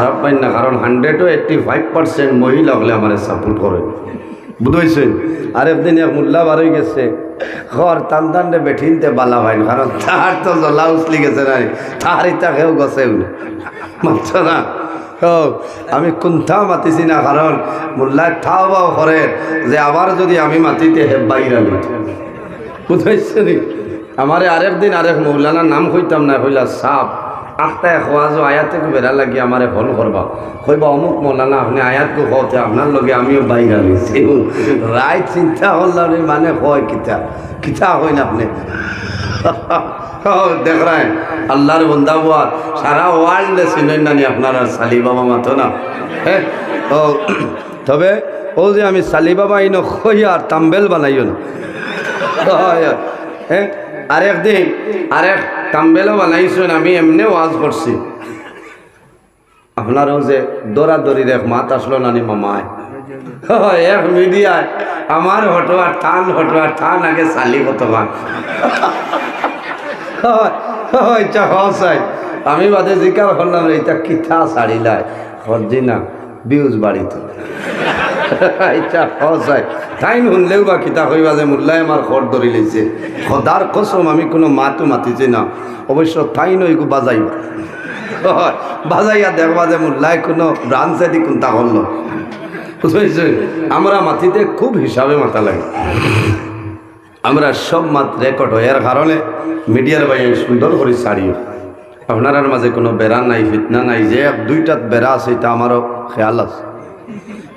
খারাপ পাই না, কারণ হান্ড্রেডও এইট্টি ফাইভ পার্সেন্ট মহিলা হলে আমার সাপোর্ট করে। বুঝেছেন আর একদিন এক মোল্লা বার হয়ে গেছে। ঘর টান টানতে বেঠিনতে বালা হয় না, কারণ তার তো জলা উচলি গেছে না তার ইটা কেউ গছে মাত্র না। আমি কোনটা মাতিছি না, কারণ মোল্লায় ঠাও বাও করে যে আবার যদি আমি মাতিতে হে বাইরা বুঝাইছে আমার আরেক দিন আরেক মৌলানার নাম কইতাম না, কইলা সাপ। আটটা খোয়াজ আয়াত বেড়া লাগি আমার ফোন করবা কইবা, অমুক মৌলানা আপনি আয়াত কো কওতে আপনার লগে আমিও বাইরা লইছি রায় চিন্তা করলাম মানে কয় কিতা। কিতা হয় না আপনি দেখ রায় আল্লাহর বন্দা বুয়া সারা ওয়ার্ল্ডে চিনেন নানি আপনারা সালি বাবা মাতো না। হ্যাঁ ও তবে, ও যে আমি সালি বাবা ইনো খইয়া আর তাম্বেল বানাইও না। হ্যাঁ আরেক দিন, আরেক তাম্বেলও বানাইছেন, আমি এমনি ওয়াজ করছি। আপনারও যে দৌড়াদৌড়ির এক মাত আসলো নানি মামায়? এক মিডিয়ায়, আমার হটোয়া টান হটোয়া টান আগে চালি কতবার আমি বাদে জিকার করলাম, এইটা কিথা ছাড়িলাই হরজি না, বিউজ বাড়িত। ইচ্ছা হসাই তাই শুনলেও বা কিতা কইবা যে মোল্লাই আমার খর ধরি লৈছে। সদার কসম আমি কোনো মাতো মাতিছি না। অবশ্য তাই নইগু বাজাইবা হয়, বাজাইয়া দেখবা যে মোল্লাই কোনো ব্রাঞ্চে দি কোনটা করল আমরা মাতিতে খুব হিসাবে মাথা লাগে। আমরা সব মাত রেকর্ড হয়। এর কারণে মিডিয়ার বাইরে সুন্দর করে ছাড়িও আপনার মাঝে কোনো বেড়া নাই ফিতনা নাই যে দুইটাত বেড়া আছে এটা আমারও খেয়াল আছে।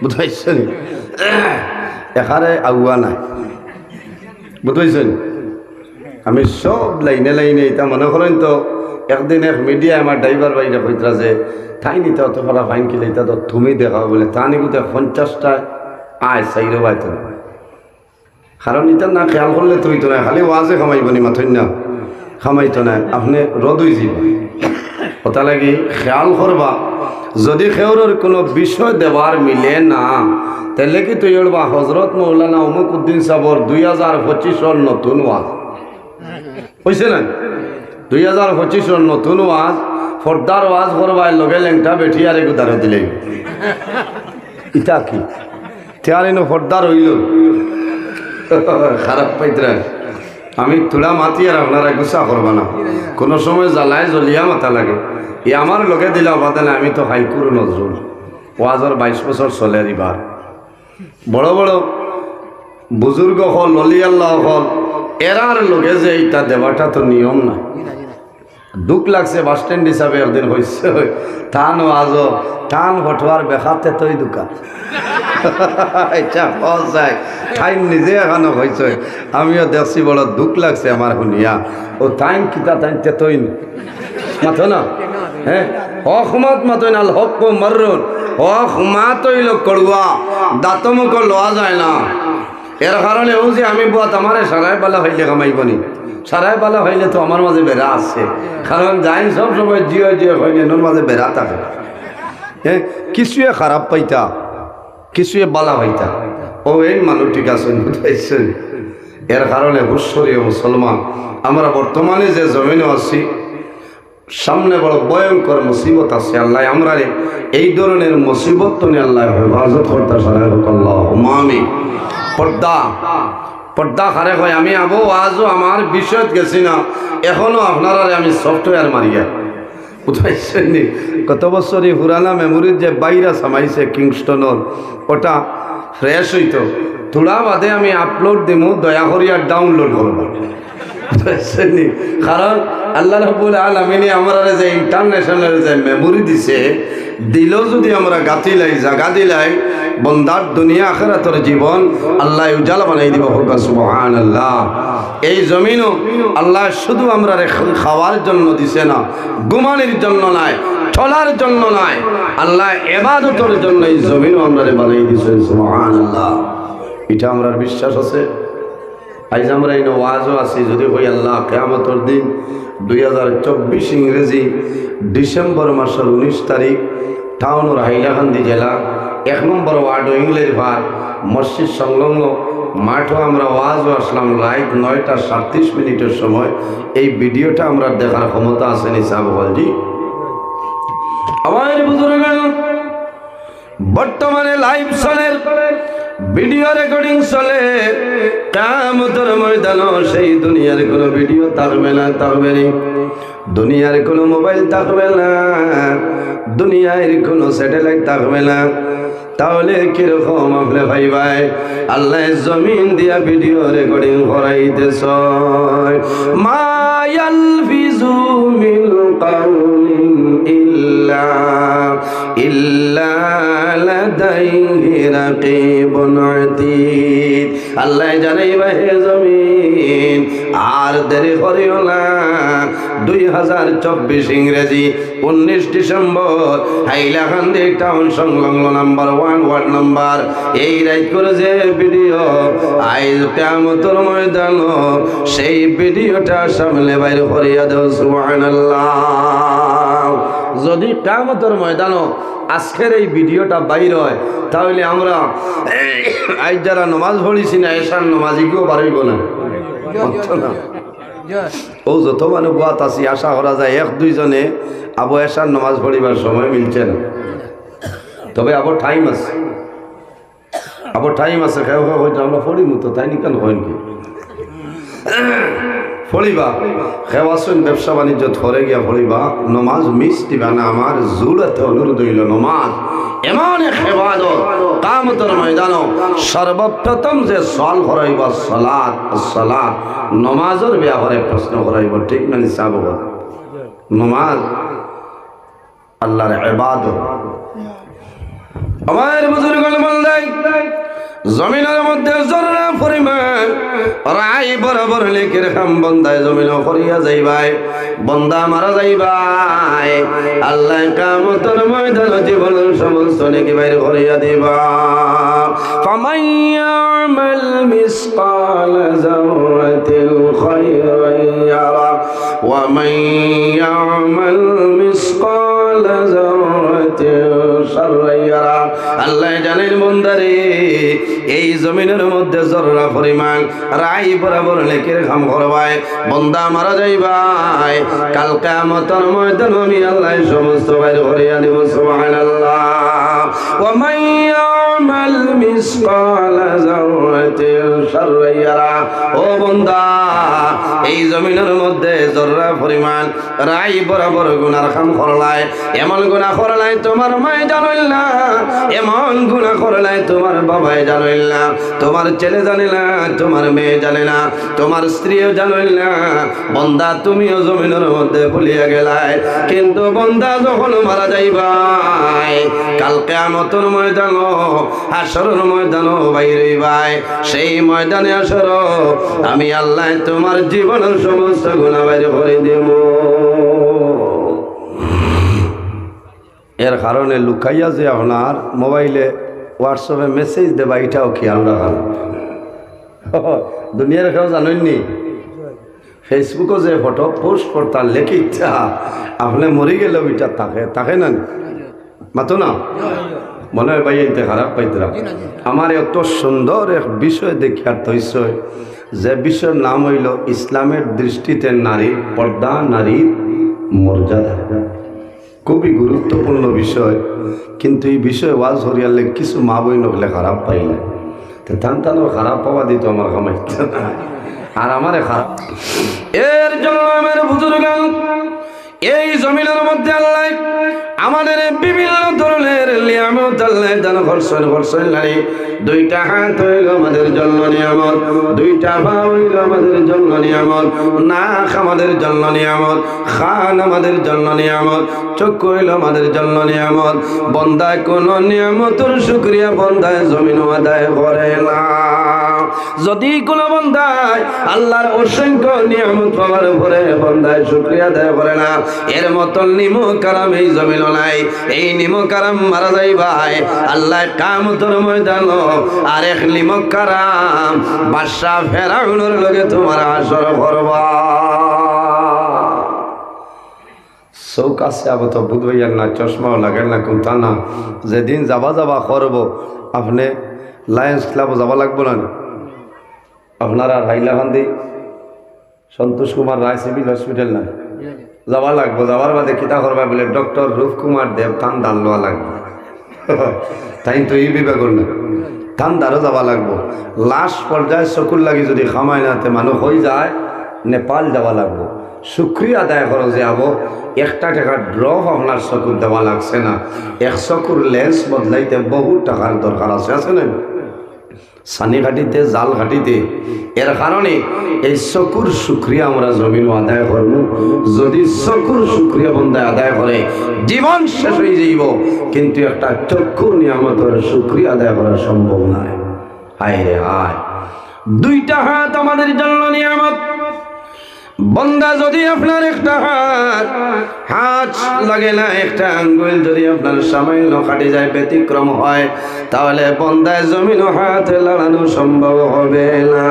বুঝাইছেন এখানে আগুয়া নাই। বুঝাইছেন আমি সব লাইনে লাইনে এটা মনে করেন তো, একদিন এক মিডিয়া আমার ড্রাইভার বাইরে কইতরা যে তাই নিতে অত ফলা ফাইন কিলে এটা তো তুমি দেখাও বলে, তা নিগুতে পঞ্চাশটা আয় চাইরো বাইতো না কারণ এটা না খেয়াল করলে তুই তো না খালি ওয়াজে খামাইব নি মাথইন না খামাইতো না আপনি রদই যাব কথা লাগি, খেয়াল করবা যদি খেউরের কোনো বিষয় দেওয়ার মিলে না, তাহলে কি তুই বা হজরত মৌলানা অমুক উদ্দিন সাবর দুই হাজার পঁচিশর নতুন ওয়াজ। বুঝছে না? দুই হাজার পঁচিশর নতুন ওয়াজ, ফর্দার ওয়াজ করবার লগে লেংটা বেঠি আর গুদারে দিলে। ইটা কি? তেয়ারিনো ফর্দার হইল। খারাপ পাইতরা আমি তুলা মাতি আর আপনারা গুসা করবা না। কোনো সময় জ্বালায় জ্বলিয়া মাথা লাগে। এ আমার লোকে দিলে বাদে না আমি তো হাইকুর নজরুল ওয়াজর বাইশ বছর চলে রিবার বড় বড় বুজুর্গ হল ললিয়াল্লাহ হল এরার লোকে যে এইটা দেওয়াটা তো নিয়ম না দুঃখ লাগছে বাস স্ট্যান্ড হিসাবে একদিন হয়েছে টান আজ টান হটোয়ার বেখাতে তৈ সজাই ঠাইন নিজে এখানে হয়েছে আমিও দেখছি বড় দুঃখ লাগছে আমার শুনিয়া। ও টাইম কিতা টাইম তেতই মাথো না? হ্যাঁ হক মত মাতই না হক মরুন লোক করুয়া দাঁতমুখ লওয়া যায় না। এর কারণে ও যে আমি বুয়া আমারে সারাই পালা হইলে কামাইব নি? সারাই পালা হইলে তো আমার মাঝে বেড়া আছে। কারণ যাই সব সময় জিও জিও হইলে নোর মাঝে বেড়া থাকে। হ্যাঁ কিছুয়ে খারাপ পাইতা কিছুয়ে বালা পাইতা ও, এই মানুষ ঠিক আছেন, বুঝাইছেন। এর কারণে হুশ্বরীয় মুসলমান, আমরা বর্তমানে যে জমিনে আছি, সামনে বড় ভয়ঙ্কর মুসিবত আছে আল্লাহ, আমরা এই ধরনের মুসিবত তো নিয়ে আল্লাহ হেফাজত করতে সারা আল্লাহ মামি পর্দা পর্দা খারে হয় আমি আবো আজও আমার বিষয় গেছি না। এখনও আপনারা আমি সফটওয়্যার মারিয়া উঠাইছেননি গত বছরই হুরানা মেমোরির যে বাইরা সামাইছে কিংস্টনর, ওটা ফ্রেশ হইতো। থোড়া বাদে আমি আপলোড দিমু, দয়া করিয়া ডাউনলোড করব। বুঝাইছেন নি? কারণ আল্লাহ রবুল আলমিনী আমরা যে ইন্টারন্যাশনাল যে মেমোরি দিছে, দিলেও যদি আমরা গাতিলাই জাগা দিলাই বন্দার দুনিয়া আখেরাতর জীবন আল্লাহ উজালা বানাই দিব হোক সুবহান আল্লাহ এই জমিনও আল্লাহ শুধু আমরা খাওয়ার জন্য দিছে না গুমানির জন্য নাই, চলার জন্য নাই, আল্লাহ এবাদতর জন্য এই জমিনও আমরা বানাই দিছে সুবহান আল্লাহ এটা আমরা বিশ্বাস আছে? আজ আমরা এই ওয়াজও আছি, যদি হই আল্লাহ, কেয়ামতর দিন দুই হাজার চব্বিশ ইংরেজি ডিসেম্বর মাসের উনিশ তারিখ টাউনের হাইলাকান্দি জেলা, এক নম্বর ওয়ার্ড ইংলের ভার, মসজিদ সংলগ্ন মাঠও আমরা ওয়াজও আসলাম রাইট নয়টা সাতত্রিশ মিনিটের সময়। এই ভিডিওটা আমরা দেখার ক্ষমতা আছে নিসাব হলজি আমার বুজুর্গ বর্তমানে লাইভ চলে। ভিডিও রেকর্ডিং চলে। কামতর ময়দান সেই দুনিয়ার কোনো ভিডিও থাকবে না থাকবে না। দুনিয়ার কোনো মোবাইল থাকবে না, দুনিয়ার কোনো স্যাটেলাইট থাকবে না। তাহলে কীরকম আপনি ভাই ভাই? আল্লাহ জমিন দিয়া ভিডিও রেকর্ডিং করাইতেছ। মায়াল ফিজু আল্লাহ জানাই হে জমিন, আর দেরি করিও না। দুই হাজার চব্বিশ ইংরেজি উনিশ ডিসেম্বর, হাইলাকান্দি টাউন সংলগ্ন নাম্বার ওয়ান ওয়ার্ড নাম্বার। এই রাইট করে যে ভিডিও আইজ কেমতর ময়দান সেই ভিডিওটা সামনে বাইরে করিয়া দেও, সুবহানাল্লাহ। যদি কেমতর ময়দান আজকের এই ভিডিওটা বাইর হয়, তাহলে আমরা আজ যারা নমাজ পড়িছি না এসার নমাজিকেও পারিব না। না। ও যত মানুষ গোয়াত আছি, আশা করা যায় এক, দুইজনে আবু এসার নমাজ পড়িবার সময় মিলছে না। তবে আবার টাইম আছে। আবার টাইম আছে খেয়ে হয়তো আমরা পড়িমু তো, তাই নি কেন হয় কি? ফলিবা খেওয়াসুন, ব্যবসা বাণিজ্য ধরে গিয়া ফলিবা নমাজ মিস দিবা না আমার, জুড়াতে অনুরোধ হইল নমাজ। এমন এক হেবাদত কামতর ময়দান সর্বপ্রথম যে সল করাইব সলাত সলাত। নমাজের ব্যাপারে প্রশ্ন করাইব ঠিক না নিসাব নমাজ আল্লাহর এবাদত আমার বুজুর্গ বললাই জমিনের মধ্যে জরনা পরিমাণ রাই বরাবর লেখের হাম বন্দায় জমিন করিয়া যাইবাই। বন্দা মারা যাইবাই। আল্লাহ কামতর ময়দান জীবন সমস্ত নাকি বাইর করিয়া দিবা। ফামাইয়ামাল মিসকাল যারাতিল খায়রান ইয়ারা। ওয়া মান ইয়ামাল মিসকাল যারাতিল শাররান আল্লাহ জানেন বন্দারে জমিনের মধ্যে জররা পরিমাণ রাই বরাবর লেখের খাম করবাই বন্দা মারা যাইবাই কালকা মতন ময়দান আমি আল্লাহ সমস্ত বাইর করিয়া দিব, সুবহানাল্লাহ। ওয়া মান ইয়ামাল মিসকাল যাররাতিন শাররাইয়ারা ও বন্দা এই জমিনের মধ্যে জররা পরিমাণ রাই বরাবর গুনার খাম করলাই এমন গুনাহ করলাই তোমার মায় জানইল না। এমন গুনাহ করলাই তোমার বাবাই জানইল না। তোমার ছেলে জানে না, তোমার মেয়ে জানে না, তোমার স্ত্রীও জানইল না। বন্দা তুমিও জমিনের মধ্যে ভুলিয়া গেলাই। কিন্তু বন্দা যখন মারা যাইবাই কালকে আমতর ময়দান আসরের ময়দান বাইরে ভাই। সেই ময়দানে আসর, আমি আল্লাহ তোমার জীবনের সমস্ত গুণা বাইরে করে দেব। এর কারণে লুকাইয়া যে আপনার মোবাইলে হোয়াটসঅ্যাপে মেসেজ দেবা, এটাও খেয়াল রাখান দুনিয়ার কেউ জানেননি? ফেসবুকও যে ফটো পোস্ট করতার লেখি ইচ্ছা আপনি মরি গেলেও এটা থাকে থাকে না? মাতো না? মনে হয় ভাই এতে খারাপ পাইতরা আমার এত সুন্দর এক বিষয় দেখিয়ার তৈস যে বিষয়ের নাম হইল ইসলামের দৃষ্টিতে নারী পর্দা নারীর মর্যাদা। খুবই গুরুত্বপূর্ণ বিষয়। কিন্তু এই বিষয়ে ওয়াজ হরিয়ালে কিছু মা বই নকলে খারাপ পাইলে তো তান খারাপ পাওয়া দিত আমার কামাইতে না আর আমারে খারাপ। এর জন্য আমার বুজুর্গ এই জমিনের মধ্যে আল্লাহ আমাদের বিভিন্ন ধরনের ঘর্ষণ ঘর্ষণ নারী। দুইটা হাত হইল আমাদের জন্য নিয়ামত, দুইটা পা হইল আমাদের জন্য নিয়ামত। নাক আমাদের জন্য নিয়ামত, খান আমাদের জন্য নিয়ামত, চক্ষু হইল আমাদের জন্য নিয়ামত। বন্দায় কোন নিয়ামতের শুক্রিয়া বন্দায় জমিন আদায় করে না। যদি কোনো বন্দায় আল্লাহর অসংখ্য নিয়ামত পাওয়ার পরে বন্দায় শুক্রিয়া আদায় করে না, এর মতন নিমো কারাম এই জমিন নাই। এই নিমো কারাম মারা যাই ভাই। আল্লাহ কামতর ময়দান আর এক নিমো কারাম বাদশাহ ফেরাউনের লগে তোমার আসর করবা। চৌক আছে আবার তো বুধ হইয়ার না, চশমাও লাগেন না কোনটা না যেদিন যাবা যাবা করব। আপনি লায়ন্স ক্লাবও যাবা লাগবো না? আপনারা হাইলাকান্দি সন্তোষ কুমার রায় সিভিল হসপিটাল না? যাবা লাগবো, যাবার বাদে কিতা করবা বলে, ডক্টর রূপ কুমার দেব কান দান লওয়া লাগবে। তাই তো এই বিবেক না। ঠান্ডারও যাওয়া লাগবো। লাস্ট পর্যায়ে চকুর লাগি যদি খামাই নাতে মানুষ হয়ে যায়, নেপাল যাওয়া লাগবো। শুক্রিয়া আদায় করো যে আবো, একটা টাকা ড্রপ আপনার চকুর দেওয়া লাগছে না। এক চকুর লেন্স বদলাইতে বহু টাকার দরকার আছে আছে না সানি ঘাটিতে জাল ঘাটিতে এর কারণে এই চকুর শুক্রিয়া আমরা জমিন আদায় করব। যদি চকুর শুক্রিয়া বন্ধায় আদায় করে জীবন শেষ হয়ে যাইব। কিন্তু একটা চক্ষু নিয়ামতের শুক্রিয়া আদায় করা সম্ভব নয় হায় রে হায়। দুইটা হাত আমাদের জন্য নিয়ামত। বন্দা যদি আপনার একটা হাত হাত লাগে না, একটা আঙ্গুল যদি আপনার সামান্য কাটে যায়, ব্যতিক্রম হয়, তাহলে বন্দায় জমিন হাত লাগানো সম্ভব হবে না।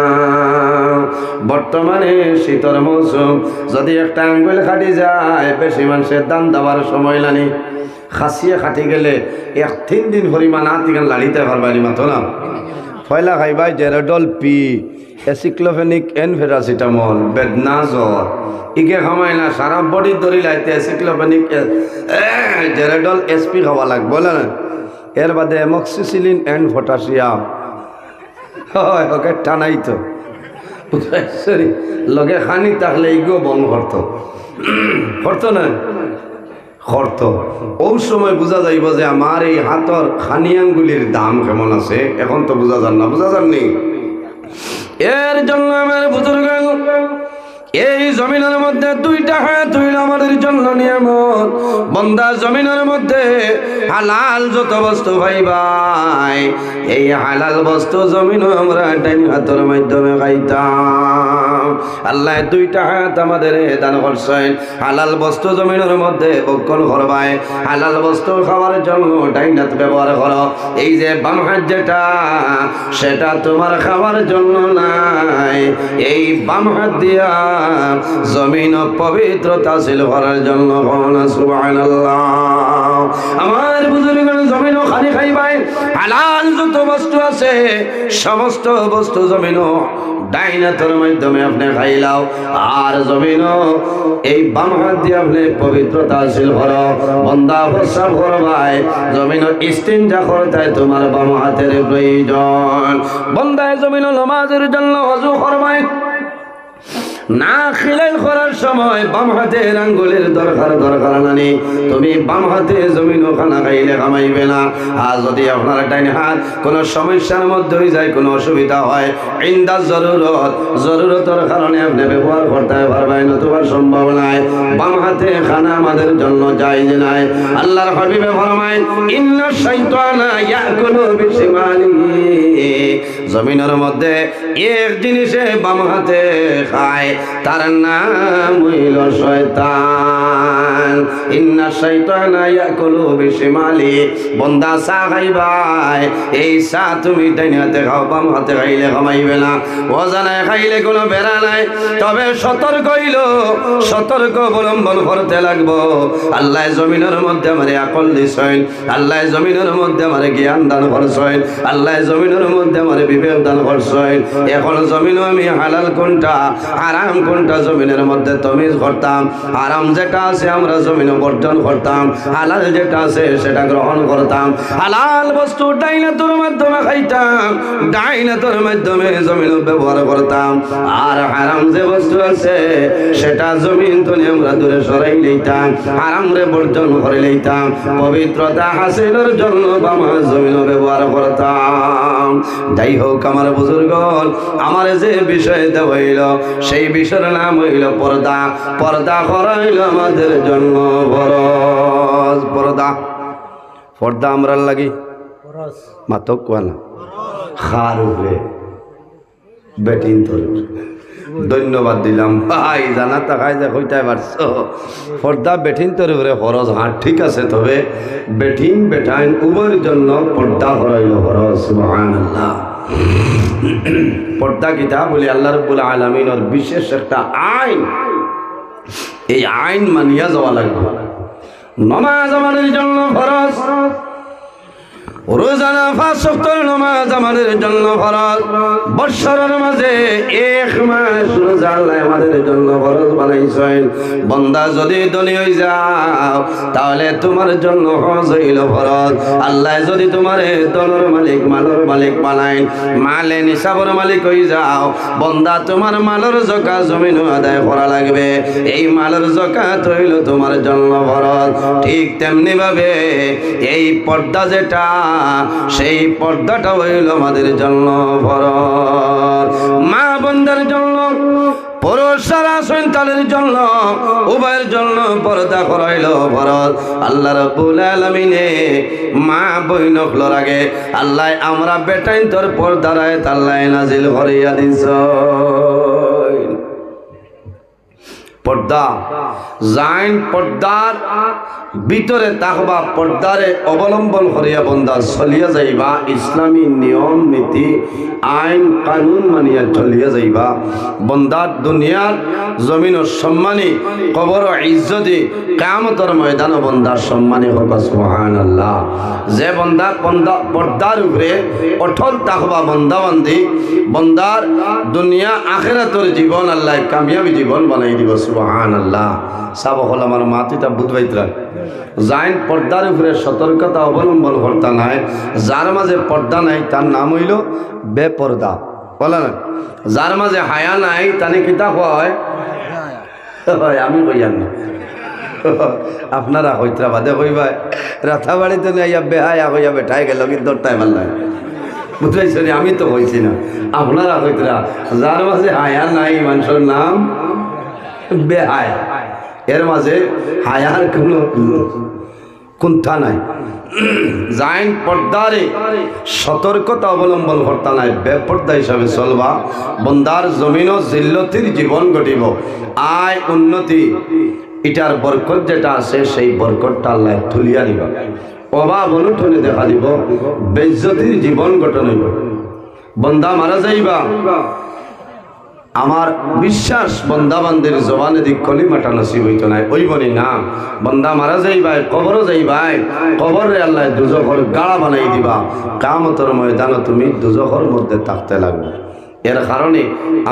বর্তমানে শীতর মৌসুম, যদি একটা আঙ্গুল কাটি যায়, বেশি মানুষের দান দেওয়ার সময় লানি খাসিয়ে খাটি গেলে এক তিন দিন পরিমাণ হাত লাড়িতে পারবানি মাত্র না। পয়লা খাইবাই জেরডল পি এসিক্লোফেনিক এন ফেরাসিটামল বেদনা জ্বর ইকে খামাই না সারা বডি ধরি লাইতে এসিক্লোফেনিক জেরডল এসপি খাওয়া লাগবে বলে না? এর বাদে এমক্সিসিলিন এন্ড পটাশিয়াম হয় ওকে টানাই তো সরি লগে খানি তাহলে ইগো বন করতো করতো না? খর্ত ওই সময় বোঝা যাইব যে আমার এই হাতর খানিয়াঙ্গুলির দাম কেমন আছে? এখন তো বোঝা যান না বোঝা যাননি? এর জন্য আমার বুজুর্গ এই জমিনের মধ্যে দুইটা হাত হইল আমাদের জন্য নিয়ামত। বন্দা জমিনের মধ্যে হালাল যত বস্তু ভাই ভাই, এই হালাল বস্তু জমিন আমরা ডাইন হাতের মাধ্যমে খাইতাম। আল্লাহ দুইটা হাত আমাদের দান করছেন। হালাল বস্তু জমিনের মধ্যে বক্ষণ করবাই, হালাল বস্তু খাওয়ার জন্য ডাইন হাত ব্যবহার করো। এই যে বাম হাত যেটা, সেটা তোমার খাওয়ার জন্য নাই। এই বাম হাত দিয়া জমিন পবিত্রতা ছিল করার জন্য আমার বুজুর্গ জমিন খালি খাইবাই, হালাল যত বস্তু আছে, সমস্ত বস্তু জমিন ডাইনাতের মাধ্যমে আপনি খাইলাও। আর জমিন এই বাম হাত দিয়ে আপনি পবিত্রতা হাসিল করো। বন্দা প্রস্রাব করবাই, জমিন ইস্তিনজা করতে তোমার বাম হাতের প্রয়োজন। বন্দায় জমিন নমাজের জন্য হজু করবাই। না খিলাইল করার সময় বাম হাতে আঙ্গুলের দরকার দরকার নানি। তুমি বাম হাতে জমিন খানা খাইলে কামাইবে না। আর যদি আপনার ডাইন হাত কোনো সমস্যার মধ্যে হয়ে যায়, কোনো অসুবিধা হয়, ইন্দা জরুরত। জরুরতের কারণে আপনি ব্যবহার করতে পারবেন নতুবা সম্ভব নাই। বাম হাতে খানা আমাদের জন্য যাই যে নাই। আল্লাহর হাবিবে ফরমায় ইন্না শাইতানা ইয়াকুলু বিশিমালিহি জমিনের মধ্যে এক জিনিসে বাম হাতে খায় তার নাম হইল শয়তান। ইন্না শয়তানা ইয়াকুলু বিশিমালি। বন্দা চা খাইবাই এই চা তুমি ডাইন হাতে খাও, বাম হাতে খাইলে খামাইবে না। অজানায় খাইলে কোনো বেড়া নাই। তবে সতর্ক হইল, সতর্ক অবলম্বন করতে লাগবো। আল্লাহ জমিনের মধ্যে আমারে আকল দিছেন। আল্লাহ জমিনের মধ্যে আমারে জ্ঞান দান করছেন। আল্লাহ জমিনের মধ্যে আমারে বিবেক দান করছেন। এখন জমিন আমি হালাল কোনটা? হারাম কোনটা জমিনের মধ্যে তমিজ করতাম হারাম যেটা আছে আমরা জমিনে বর্জন করতাম। হালাল যেটা আছে সেটা গ্রহণ করতাম। হালাল বস্তু ডাইনাতর মাধ্যমে খাইতাম। ডাইনাতর মাধ্যমে জমিন ব্যবহার করতাম। আর হারাম যে বস্তু আছে, সেটা জমিন তুলে আমরা দূরে সরাই লইতাম। হারাম রে বর্জন করে লইতাম। পবিত্রতা হাসিলের জন্য বামা জমিন ব্যবহার করতাম। যাই হোক আমার বুজুর্গ আমার যে বিষয় দেওয়া হইল, সেই বিষয়ের নাম হইল পর্দা। পর্দা করা হইল আমাদের জন্য বরজ পর্দা। পর্দা আমরা লাগি? মাতক কোয়া না? খার উঠবে বেটিন ধরে ধন্যবাদ দিলাম। ভাই জানা তাকাই যে কইতে পারছ। পর্দা বেঠিন তোর উপরে খরচ হাট ঠিক আছে তবে বেঠিন বেঠাইন উভয়ের জন্য পর্দা করাইল খরচ সুবহানাল্লাহ। পর্দা কিতা বলি আল্লাহ রব্বুল আলমিনের বিশেষ একটা আইন। এই আইন মানিয়া যাওয়া লাগবে। নমাজ আমাদের জন্য খরচ রোজানা সপ্তাহ নামাজ আমাদের জন্য ফরজ। বৎসরের মাঝে এক মাস রোজা আল্লাহ আমাদের জন্য ফরজ বানাইছেন। বন্দা যদি দলি হয়ে যাও, তাহলে তোমার জন্য হজ হইল ফরজ। আল্লাহ যদি তোমার দলের মালিক, মালর মালিক বানাইন মালে নিসাবর মালিক হয়ে যাও, বন্দা তোমার মালর জকা জমিন আদায় করা লাগবে। এই মালর জকাত হইল তোমার জন্য ফরজ। ঠিক তেমনি ভাবে এই পর্দা যেটা সেই পর্দাটা হইল আমাদের জন্য ফরজ মা বন্ধার জন্য, পুরুষ সারা সন্তানের জন্য, উভয়ের জন্য পর্দা করাইল ফরজ আল্লাহ রব্বুল আলামিনে মা বইনকল আগে আল্লাহ আমরা বেটাইন তোর পর্দারায় তাল্লাই নাজিল করিয়া দিছ। পর্দা। জাইন পর্দার ভিতরে তাকবা পর্দারে অবলম্বন করিয়া বন্দা চলিয়া যাইবা। ইসলামী নিয়ম, নীতি, আইন, কানুন মানিয়া চলিয়া যাইবা। বন্দার দুনিয়ার জমিনের সম্মানী কবর ইজ্জতি কামতর ময়দান বন্দার সম্মানী হোক সুহান আল্লাহ যে বন্দা পর্দার উপরে অটল তাকবা বন্দাবন্দি, বন্দার দুনিয়া আখেরাতর জীবন, আল্লাহ কামিয়াবি জীবন বানাই দিব সুহান আল্লাহ সাব হল আমার মাতিটা বুধবাইতরা জাইন পর্দার উপরে সতর্কতা অবলম্বন করতা নাই, যার মাঝে পর্দা নাই তার নাম হইল বেপর্দা। বলে না যার মাঝে হায়া নাই তানে কিতাব হয়? আমি কইয়ান না আপনারা হইতরা বাদে কইবাই রাথা বাড়িতে নাইয়া বেহায়া হইয়া বেঠাই গেল, কিন্তু তাই ভালো লাগে বুঝতে আমি তো হইছি না। আপনারা হইতরা যার মাঝে হায়া নাই মানুষের নাম বেহায়া এর মাঝে হায়ার কোনো কুন্থা নাই। জাইন পর্দারে সতর্কতা অবলম্বন করতা নাই। বেপর্দা হিসাবে চলবা। বন্দার জমিন জিল্লতির জীবন ঘটিব আয় উন্নতি। এটার বরকত যেটা আছে সেই বরকতটা আল্লাহ তুলিয়া দিব। অভাব অনুঠনে দেখা দিব। বেজ্জতির জীবন গঠন হইব। বন্দা মারা যাইবা। আমার বিশ্বাস বন্দাবান্দের জবানে দিক কলিমাটা নসিব হইতো নাই। ওই বনি না, বন্দা মারা যাইবাই, কবরও যাইবাই, কবরে আল্লাহ দুজখর গাড়া বানাই দিবা। কামতর ময়দান তুমি দুজখর মধ্যে থাকতে লাগবে। এর কারণে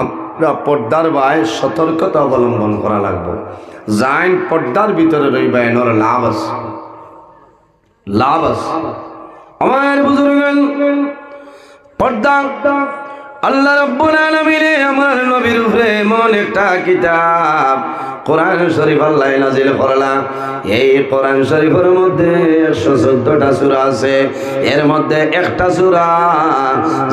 আমরা পর্দার বায় সতর্কতা অবলম্বন করা লাগবে। জাইন পর্দার ভিতরে রইবা এনর লাভ আছে। লাভ আছে। আমার বুজুর্গ পর্দা আল্লাহ রব্বুল আলামিনে আমার নবীর উপরে এমন একটা কিতাব কোরআন শরীফ আল্লাহ নাজিল করলা এই কোরআন শরীফের মধ্যে একশো চোদ্দটা সূরা আছে। এর মধ্যে একটা সূরা,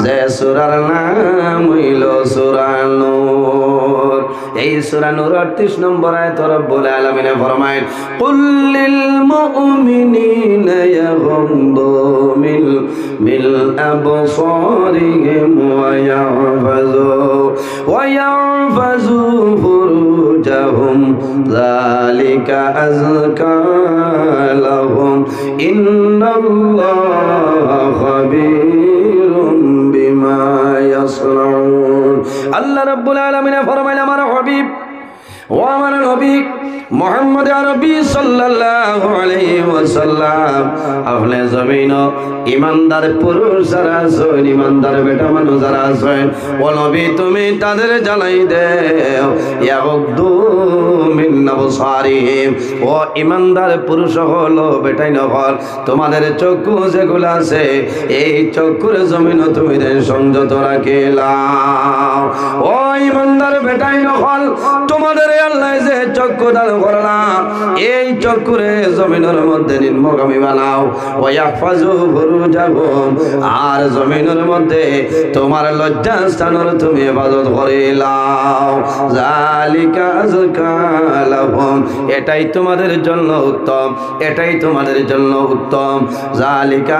যে সূরার নাম হইল সূরা নূর। এই সূরা নূর 38 নম্বর আয়াত রব্বুল আলামিনে ফরমায় কুল্লিল মুমিনিনা ইয়াগুদ্দু মিল মিল আবসারিহিম ওয়া ইয়াহফাযু ওয়া ইয়াহফাযু ফুরুজাহুম যালিকা আযকা লাহুম ইন্নাল্লাহা খাবীরুম বিমা ইয়াসনাউন আল্লাহ রাব্বুল আলামিন ফরমাইল আমার হাবিব ও আমার নবী মোহাম্মদ আরবি সাল্লাল্লাহু আলাইহি ওয়াসাল্লাম। আপনি জমিন ইমানদার পুরুষ যারা আছেন, ইমানদার বেটা মানুষ যারা আছেন নবী তুমি তাদের জানাই দেও ইয়াগদু মিন আবসারিহিম। ও ইমানদার পুরুষ হলো বেটাই নহল তোমাদের চক্ষু যেগুলো আছে, এই চক্ষুর জমিন তুমি সংযত রাখিলাম ও ইমানদার বেটাই নহল তোমাদের আল্লাহ যে চক্ষু দান করলাম। এই চক্ষুরে জমিনের মধ্যে নিম্নগামী বানাও। আর জমিনের মধ্যে তোমার লজ্জা স্থানের তুমি ইবাদত করিলাও এটাই তোমাদের জন্য উত্তম। এটাই তোমাদের জন্য উত্তম। জালিকা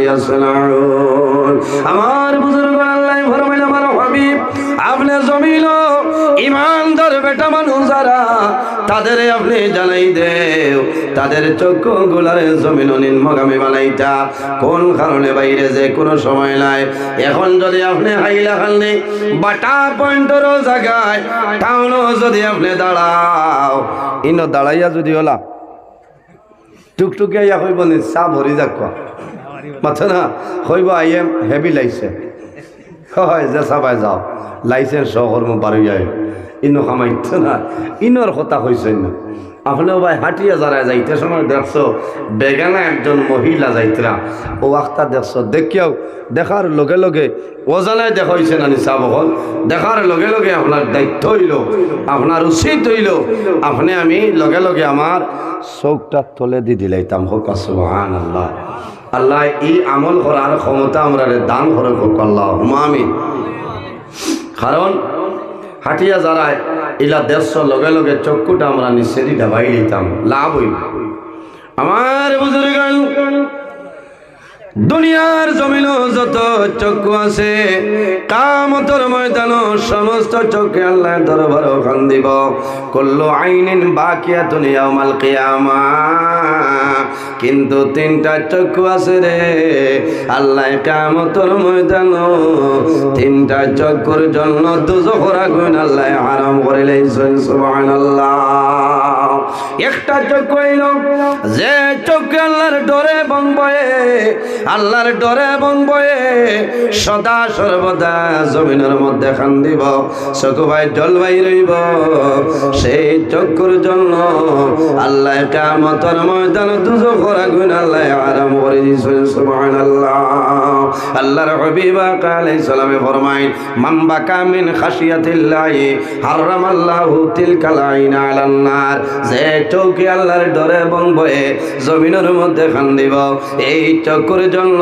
ইয়াসনাউন। আমার বুজুর্গ হাবিব আপনি জমিল ইমানদার বেটা মানুষ যারা তাদের আপনি জানাই দেও। তাদের চক্ষু গুলার জমিন নিম্নগামী বানাইতা। কোন কারণে বাইরে যে কোনো সময় নাই। এখন যদি আপনি হাইলা খালনি বাটা পয়েন্টেরও জায়গায় টাউনও যদি আপনি দাঁড়াও। ইনো দাঁড়াইয়া যদি ওলা। টুকটুকি আইয়া কইব চা ভরি যাক মাথা না কইব আই এম হেভি লাইসেন্স হয়, যে চাবাই যাও। লাইসেন্স সহকর্ম পারি যায়। ইনো খামাইতো না। ইনোর কথা হয়েছে না। আপনিও ভাই হাঁটিয়া যারা যাইতে সময় দেখছ, বেগানা একজন মহিলা যাইতরা ও আখতা দেখছ, দেখিয়াও দেখার লগে লগে ওজানায় দেখাইছে না নিচা বহল। দেখার লগে লগে আপনার দায়িত্ব হইল। আপনার উচিত হইল। আপনি আমি লগে লগে আমার চৌকটা তলে দি দিলাইতাম। হোক আসবান আল্লাহ আল্লাহ, এই আমল করার ক্ষমতা আমরা দান করে আল্লাহ। আমি কারণ, হাটিয়া যারায়, ইলা দেশ লগে লগে চক্ষুটা আমরা নিশ্চয়ই ডাবাই দিতাম, লাভ হইব আমার বুজুর্গ দুনিয়ার জমিন যত চক্ষু আছে, কামতর ময়দান সমস্ত চোখে আল্লাহ দরবার খান দিব। কল্লো আইনিন বাকিয়া দুনিয়া মাল কিয়ামা। কিন্তু তিনটা চক্ষু আছে রে আল্লাহ কামতর ময়দান তিনটা চক্ষুর জন্য দুজোখর আগুন আল্লাহ আরাম করে লাইছেন, সুবহানাল্লাহ। একটা চক্ষু হইল যে চক্ষু আল্লাহর ডরে বয়ে, আল্লাহর ডরে বয়ে, সদা সর্বদা জমিনের মধ্যে খান দিব চকু ভাই জল ভাই রইব। সেই চক্ষুর জন্য আল্লাহ কামতর ময়দান দুজো করা গুণ আল্লাহ আরাম করে সুবহানাল্লাহ। আল্লাহর হবিবা কালে সালামে মাম্বা কামিন খাসিয়াতিল্লাহি হারামাল্লাহু তিলকাল আইন আলান নার। যে চৌকি আল্লাহর ডরে এবং ভয়ে জমিনের মধ্যে খান দিব। এই চক্কর জন্য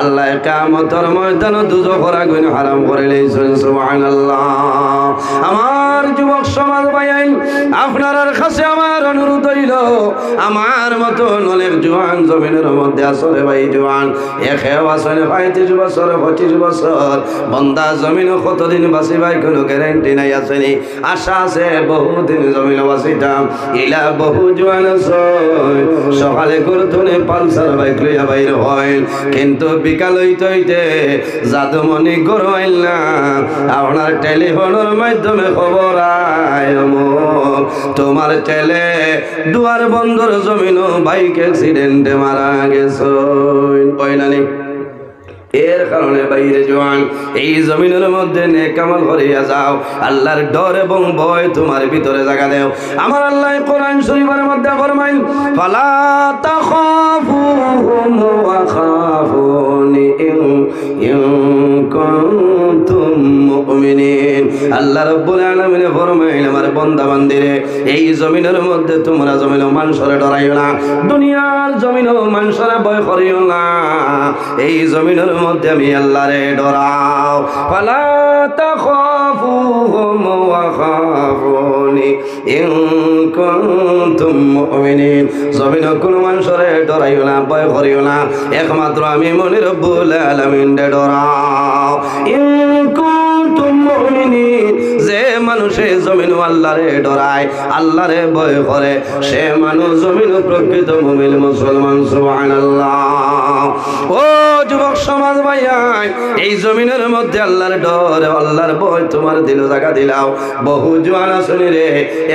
আল্লাহ কামতর ময়দান দুজো করা গুণ হারাম করে লইছেন আমার যুবক সমাজ ভাইয়াই আপনার কাছে আমার অনুরোধ হইল আমার মতো অনেক জোয়ান জমিনের মধ্যে আসলে ভাই জোয়ান। একেও আসলে পঁয়ত্রিশ বছর, পঁচিশ বছর, বন্দা জমিন কতদিন বাসি ভাই কোনো গ্যারেন্টি নাই, আসেনি। আশা আছে বহুদিন জমিন বাসিতাম। ইলা বহু জোয়ান সকালে করতুনে পালসার বাইক লইয়া বাইর হয়। কিন্তু বিকাল হইতে হইতে জাদুমণি গরমাইল না আপনার টেলিফোনের মাধ্যমে খবর আয় তোমার ছেলে দুয়ার বন্দর জমিন বাইক অ্যাক্সিডেন্টে মারা গেছ। ওই নানি এর কারণে বাইরে জোয়ান এই জমিনের মধ্যে নেকামল করিয়া যাও। আল্লাহর ডর এবং ভয় তোমার ভিতরে জায়গা দেও। আমার আল্লাহ কোরআন শরীফের মধ্যে ফরমাইল, ফালা তাখাফুহুম ওয়া খাফুনি ইন ইন আল্লাহ রাব্বুল আলামিন ফরমাইন আমার বান্দা বান্দিরে এই জমিনের মধ্যে তোমরা জমিন মানুষরে ডরাইও না, দুনিয়ার জমিন মানুষরে ভয় করিও না, এই জমিনের মধ্যে আমি আল্লাহরে ডরাও। ফালা তাখাফুহুম ওয়া খাফুনি, ইন কুনতুম মুমিনিন। জমিন কোন মানুষরে ডরাইও না, ভয় করিও না, একমাত্র আমি মনে রব্বুল আলামিন ডরাও। ইন মানুষে জমিন আল্লাহরে ডরায়, আল্লাহরে ভয় করে। সে মানুষ জমিন প্রকৃত মুমিন, মুসলমান, সুবহানাল্লাহ। ও যুবক সমাজ ভাইয়াই, এই জমিনের মধ্যে আল্লাহর ডর, আল্লাহর ভয় তোমার দিল জায়গা দিলাও। বহু জোয়ান আসনি রে,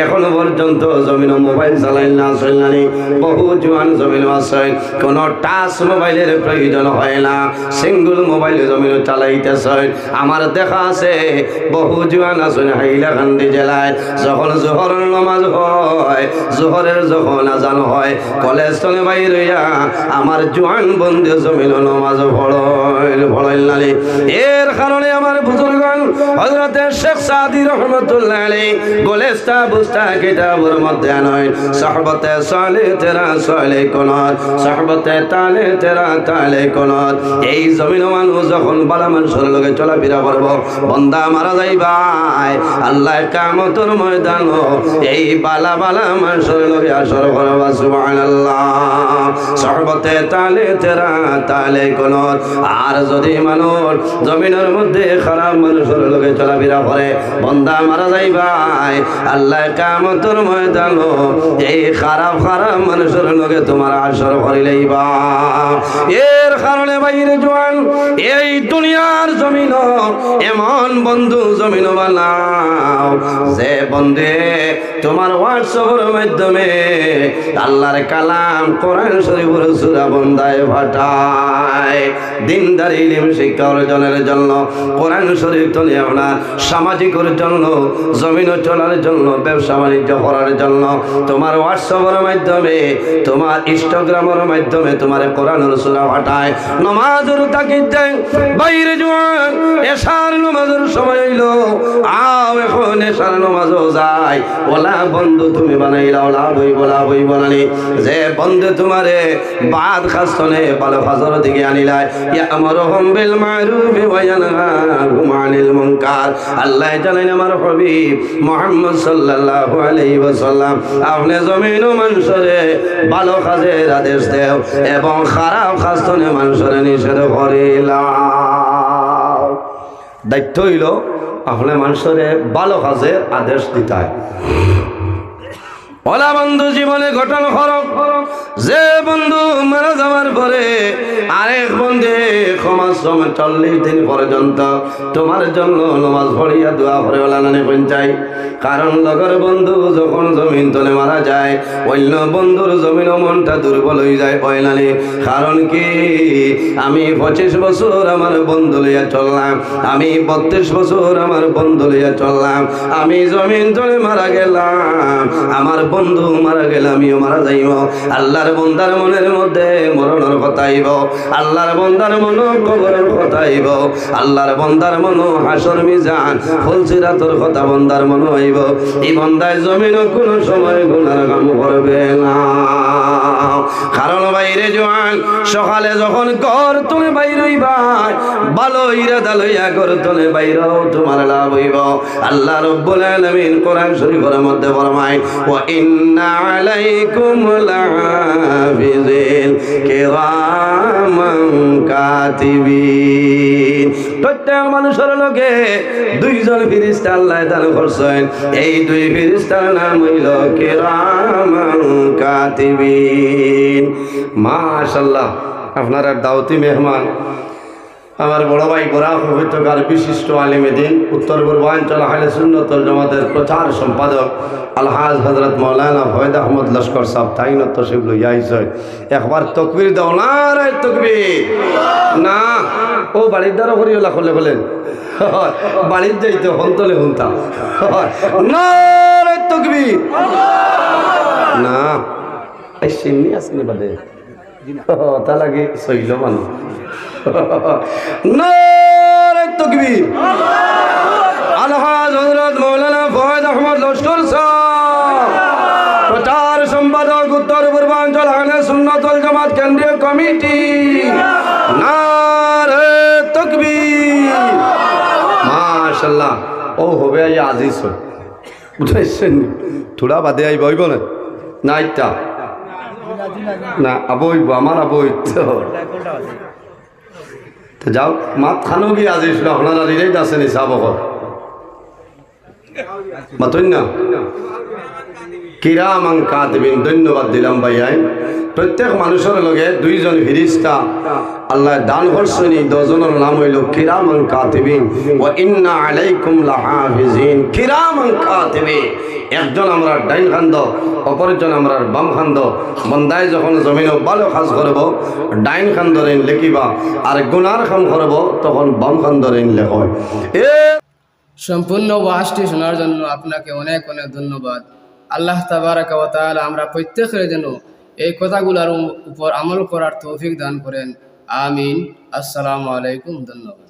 এখনও পর্যন্ত জমিন মোবাইল চালাই না চললানি বহু জোয়ান জমিন আসেন কোনো টাচ মোবাইলের প্রয়োজন হয় না। সিঙ্গুল মোবাইল জমিন চালাইতেছেন আমার দেখা আছে, বহু জোয়ান আসেন হাইলাকান্দি জেলায় যখন জোহরের নামাজ হয়, জোহরের যখন আজান হয়, কলেজ তলে বাইর হইয়া আমার জোয়ান বন্ধু জমিন নামাজ পড়ল পড়ল নালি। এর কারণে আমার বুজুর্গন হযরতে শেখ সাদি রহমাতুল্লাহ আলাইহি গোলেস্তা বুস্তা কিতাবের মধ্যে নয় সাহবতে সালে তেরা সালে কোনর, সাহবতে তালে তেরা তালে কোনর। এই জমিন মানুষ যখন বালা মানুষের লগে চলাফেরা করব, বন্দা মারা যাইবাই আল্লাহ কামতর ময়দান এই বালা বালা মানুষের লগে আসর করবা সুবহানাল্লাহ। সর্বতে তালে তেরা, তালে কোন আর যদি মানুষ জমিনের মধ্যে খারাপ মানুষের লোকে চলাফেরা করে, বন্দা মারা যাইবাই আল্লাহ কামতর ময়দান এই খারাপ খারাপ মানুষের লোকে তোমার আসর করিলেইবা এর কারণে বাইরে জোয়ান, এই দুনিয়ার জমিন এমন বন্ধু জমিন বালা নাও যে বন্ধে তোমার হোয়াটসঅ্যাপের মাধ্যমে আল্লাহর কালাম কোরআন শরীফের সুরা বন্দায় ভাটায়। দিনদার ইলিম শিক্ষা অর্জনের জন্য, কোরআন শরীফ তলে আপনার সামাজিকের জন্য, জমিন চলার জন্য, ব্যবসা বাণিজ্য করার জন্য। তোমার হোয়াটসঅ্যাপের মাধ্যমে, তোমার ইনস্টাগ্রামের মাধ্যমে তোমার কোরআনের সুরা ভাটায়। নমাজের তাকিদ দেয় বাইরে জোয়ান এশার নমাজের সময় হইল, আও এখন এশার নমাজও যায় ওলা বন্ধু তুমি বানাইলা ওলা বই বলা বই বলানি যে বন্ধু তোমারে বাদ খাস্তনে ভালো ফাজর দিকে আনিলাই ইয়ামরুহুম বিল মারুফি ওয়া ইয়ানহাহুম মুনকার। আল্লাহ জানেন আমার হাবিব মুহাম্মদ সাল্লাল্লাহু আলাইহি ওয়াসাল্লাম, আপনি জমিন ও মানুষরে ভালো কাজের আদেশ দেও এবং খারাপ খাস্তনে মানুষরে নিষেধ করিলাম। দায়িত্ব হইল আপনি মানুষের ভালো কাজের আদেশ দিতায় ওলা বন্ধু জীবনে ঘটনা খরক যে বন্ধু মারা যাওয়ার পরে আরেক বন্ধু ক্ষমা সময় চল্লিশ দিন পর্যন্ত তোমার জন্য নমাজ পড়িয়া দোয়া করে ওলা নানে পঞ্চাই কারণ লগর বন্ধু যখন জমিন তলে মারা যায়, অন্য বন্ধুর জমিন মনটা দুর্বল হয়ে যায় পয়লানি কারণ কি? আমি পঁচিশ বছর আমার বন্ধু লইয়া চললাম। আমি বত্রিশ বছর আমার বন্ধু লইয়া চললাম। আমি জমিন তলে মারা গেলাম। আমার বন্ধু মারা গেলে আমিও মারা যাইব। আল্লাহর বন্দার মনের মধ্যে মরণের কথা আইব। আল্লাহর বন্দার মন কবরের কথা আইব। আল্লাহর বন্দার মন হাসর মিজান ফুলসিরাতর কথা বন্দার মন আইব। এই বন্দায় জমিন কোনো সময় গুনার কাম করবে না। কারণ বাইরে জোয়ান, সকালে যখন ঘর তুমি বাইর হইবাই ভালো ইরাদা লইয়া ঘর তোলে বাইর তোমার লাভ হইব। আল্লাহ রব্বুল আলামিন কোরআন শরীফের মধ্যে ফরমায়, ওয়া ইন্না আলাইকুম লাহাফিজিন কিরামান কাতিবিন প্রত্যেক মানুষের লগে দুইজন ফিরিস্তা আল্লাহ দান করছেন। এই দুই ফিরিস্তার নাম হইল কিরামান কাতিবিন। মাশাল্লাহ আপনারা দাওতি মেহমান আমার বড় ভাই গোরা পবিত্রকার বিশিষ্ট আলিমেদিন উত্তর পূর্বাঞ্চল হাইলে সুন্নতল জমাতের প্রচার সম্পাদক আলহাজ হজরত মৌলানা ফয়েদ আহমদ লস্কর সাহেব, তাই ন তসিব লইয়াইছ একবার তকবির দাও না রে তকবির। না, ও বাড়ির দ্বারা করিওলা করলে বলেন। বাড়ির যাইতে হন্তলে হুনতাম। না রে তকবির। না, এই সিন্নি আসেনি বাদে। তা লাগে সইল মানুষ। তকবীর। আলহাজ হযরত মাওলানা ফয়েদ আহমদ লস্কর প্রচার সম্পাদক উত্তর পূর্বাঞ্চল আহলে সুন্নাত ওয়াল জামাত কেন্দ্রীয় কমিটি। নারে তকবীর। মাশাআল্লাহ। ও হবে আই আজিজ। বুঝাইছেন থোড়া বাদে আইব না না? ইটা না আবইব আমার আবই তো। যাও, মাত খানো কি আজি আপনারা রিলেট আছে নি, চাব মাতই না কিরামান কাতবিন ধন্যবাদ দিলাম ভাইয়াই। প্রত্যেক মানুষের লগে দুইজন ফিরিস্তা আল্লাহ দান করছেনি দজনের নাম হইল কিরামান কাতিবিন ও ইন্না আলাইকুম লাহাফিজিন। কিরামান কাতিবিন একজন আমরা ডাইন খান্দ, অপরজন আমরা বাম খান্দ। বন্দায় যখন জমিন ভালো কাজ করব, ডাইন খান্দরেন লেখিবা, আর গুনার কাম করব, তখন বাম খান্দরেন লেখ। সম্পূর্ণ ওয়াজটি শোনার জন্য আপনাকে অনেক অনেক ধন্যবাদ। আল্লাহ তাবারাক তাআলা আমরা প্রত্যেকের যেন এই কথাগুলোর উপর আমল করার তৌফিক দান করেন। আমিন। আসসালামু আলাইকুম, ধন্যবাদ।